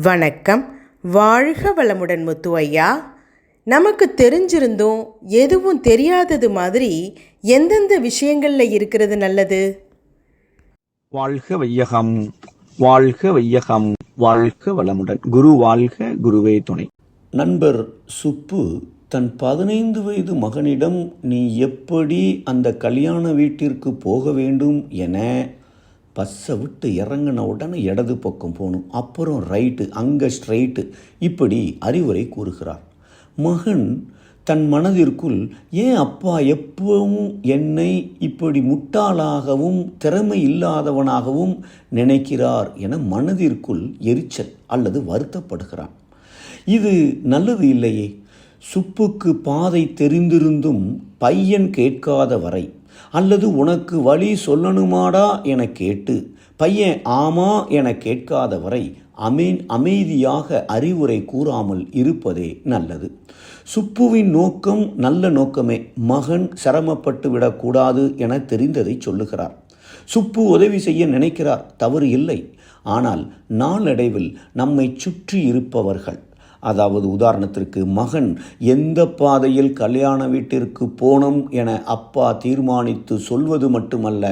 வணக்கம். வாழ்க வளமுடன் முத்து ஐயா நமக்கு தெரிஞ்சிருந்தும் எதுவும் தெரியாதது மாதிரி எந்தெந்த விஷயங்களில் இருக்கிறது நல்லது? வாழ்க வையகம் வாழ்க வையகம் வாழ்க வளமுடன். குரு வாழ்க குருவே துணை. நண்பர் சுப்பு தன் பதினைந்து வயது மகனிடம் நீ எப்படி அந்த கல்யாண வீட்டிற்கு போக வேண்டும் என பஸ்ஸை விட்டு இறங்கின உடனே இடது பக்கம் போகணும். அப்புறம் ரைட்டு அங்கே ஸ்ட்ரைட்டு இப்படி அறிவுரை கூறுகிறார். மகன் தன் மனதிற்குள் ஏன் அப்பா எப்பவும் என்னை இப்படி முட்டாளாகவும் திறமை இல்லாதவனாகவும் நினைக்கிறார் என மனதிற்குள் எரிச்சல் அல்லது வருத்தப்படுகிறான். இது நல்லது இல்லையே. சுப்புக்கு பாதை தெரிந்திருந்தும் பையன் கேட்காத வரை அல்லது உனக்கு வழி சொல்லணுமாடா என கேட்டு பையன் ஆமா என கேட்காத வரை அமை அமைதியாக அறிவுரை கூறாமல் இருப்பதே நல்லது. சுப்புவின் நோக்கம் நல்ல நோக்கமே. மகன் சிரமப்பட்டு விடக்கூடாது என தெரிந்ததை சொல்லுகிறார். சுப்பு உதவி செய்ய நினைக்கிறார் தவறு இல்லை. ஆனால் நாளடைவில் நம்மை சுற்றி இருப்பவர்கள். அதாவது உதாரணத்திற்கு மகன் எந்த பாதையில் கல்யாண வீட்டிற்கு போனோம் என அப்பா தீர்மானித்து சொல்வது மட்டுமல்ல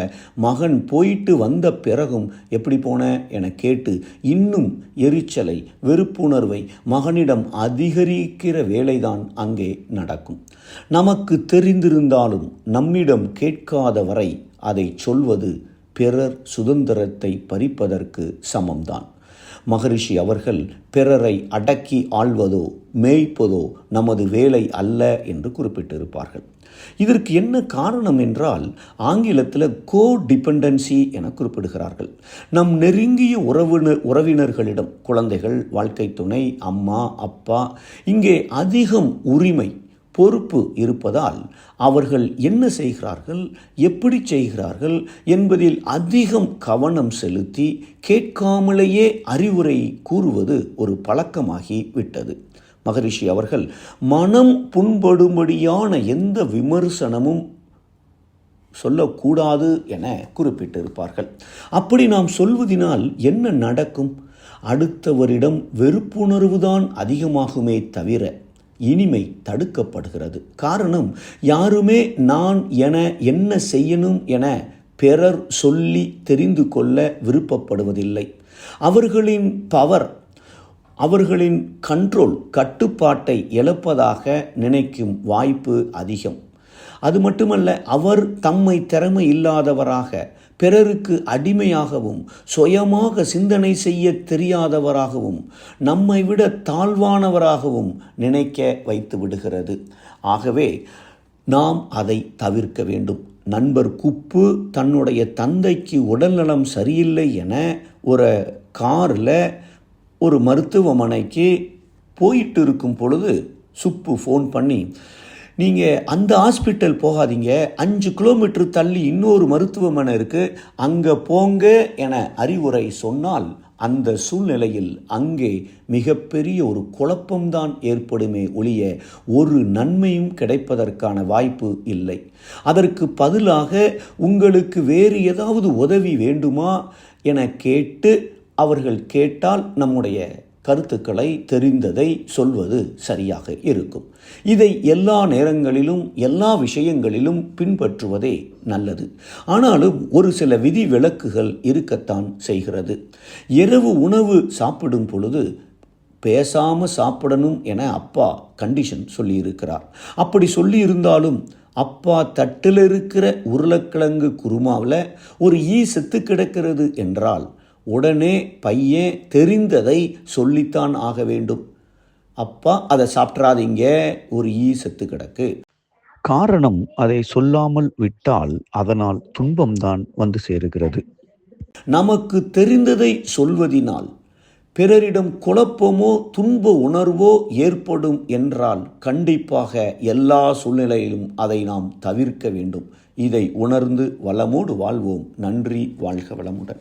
மகன் போயிட்டு வந்த பிறகும் எப்படி போன என கேட்டு இன்னும் எரிச்சலை வெறுப்புணர்வை மகனிடம் அதிகரிக்கிற வேலைதான் அங்கே நடக்கும். நமக்கு தெரிந்திருந்தாலும் நம்மிடம் கேட்காத வரை அதை சொல்வது பிறர் சுதந்திரத்தை பறிப்பதற்கு சமம்தான். மகரிஷி அவர்கள் பிறரை அடக்கி ஆள்வதோ மேய்ப்பதோ நமது வேலை அல்ல என்று குறிப்பிட்டிருப்பார்கள். இதற்கு என்ன காரணம் என்றால் ஆங்கிலத்தில் கோ டிபெண்டன்சி என குறிப்பிடுகிறார்கள். நம் நெருங்கிய உறவினர் உறவினர்களிடம் குழந்தைகள் வாழ்க்கை துணை அம்மா அப்பா இங்கே அதிகம் உரிமை பொறுப்பு இருப்பதால் அவர்கள் என்ன செய்கிறார்கள் எப்படி செய்கிறார்கள் என்பதில் அதிகம் கவனம் செலுத்தி கேட்காமலேயே அறிவுரை கூறுவது ஒரு பழக்கமாகி விட்டது. மகரிஷி அவர்கள் மனம் புண்படும்படியான எந்த விமர்சனமும் சொல்லக்கூடாது என குறிப்பிட்டிருப்பார்கள். அப்படி நாம் சொல்வதினால் என்ன நடக்கும்? அடுத்தவரிடம் வெறுப்புணர்வுதான் அதிகமாகுமே தவிர இனிமை தடுக்கப்படுகிறது. காரணம் யாருமே நான் என என்ன செய்யணும் என பிறர் சொல்லி தெரிந்து கொள்ள விருப்பப்படுவதில்லை. அவர்களின் பவர் அவர்களின் கண்ட்ரோல் கட்டுப்பாட்டை இழப்பதாக நினைக்கும் வாய்ப்பு அதிகம். அது மட்டுமல்ல அவர் தம்மை திறமை இல்லாதவராக பிறருக்கு அடிமையாகவும் சுயமாக சிந்தனை செய்ய தெரியாதவராகவும் நம்மை விட தாழ்வானவராகவும் நினைக்க வைத்து விடுகிறது. ஆகவே நாம் அதை தவிர்க்க வேண்டும். நண்பர் குப்பு தன்னுடைய தந்தைக்கு உடல்நலம் சரியில்லை என ஒரு காரில் ஒரு மருத்துவமனைக்கு போயிட்டு இருக்கும் பொழுது சுப்பு ஃபோன் பண்ணி நீங்கள் அந்த ஹாஸ்பிட்டல் போகாதீங்க. அஞ்சு கிலோமீட்டர் தள்ளி இன்னொரு மருத்துவமனை இருக்குது அங்கே போங்க என அறிவுரை சொன்னால் அந்த சூழ்நிலையில் அங்கே மிகப்பெரிய ஒரு குழப்பம்தான் ஏற்படுமே ஒழிய ஒரு நன்மையும் கிடைப்பதற்கான வாய்ப்பு இல்லை. அதற்கு பதிலாக உங்களுக்கு வேறு ஏதாவது உதவி வேண்டுமா? என கேட்டு அவர்கள் கேட்டால் நம்முடைய கருத்துக்களை தெரிந்ததை சொல்வது சரியாக இருக்கும். இதை எல்லா நேரங்களிலும் எல்லா விஷயங்களிலும் பின்பற்றுவதே நல்லது. ஆனாலும் ஒரு சில விதி விலக்குகள் இருக்கத்தான் செய்கிறது. இரவு உணவு சாப்பிடும் பொழுது பேசாமல் சாப்பிடணும் என அப்பா கண்டிஷன் சொல்லியிருக்கிறார். அப்படி சொல்லியிருந்தாலும் அப்பா தட்டில் இருக்கிற உருளைக்கிழங்கு குருமாவில் ஒரு ஈ செத்து கிடக்கிறது என்றால் உடனே பையன் தெரிந்ததை சொல்லித்தான் ஆக வேண்டும். அப்பா அதை சாப்பிட்றாதீங்க. ஒரு ஈ செத்து கிடக்கு. காரணம் அதை சொல்லாமல் விட்டால் அதனால் துன்பம்தான் வந்து சேருகிறது. நமக்கு தெரிந்ததை சொல்வதினால் பிறரிடம் குழப்பமோ துன்ப உணர்வோ ஏற்படும் என்றால் கண்டிப்பாக எல்லா சூழ்நிலையிலும் அதை நாம் தவிர்க்க வேண்டும். இதை உணர்ந்து வளமோடு வாழ்வோம். நன்றி வாழ்க வளமுடன்.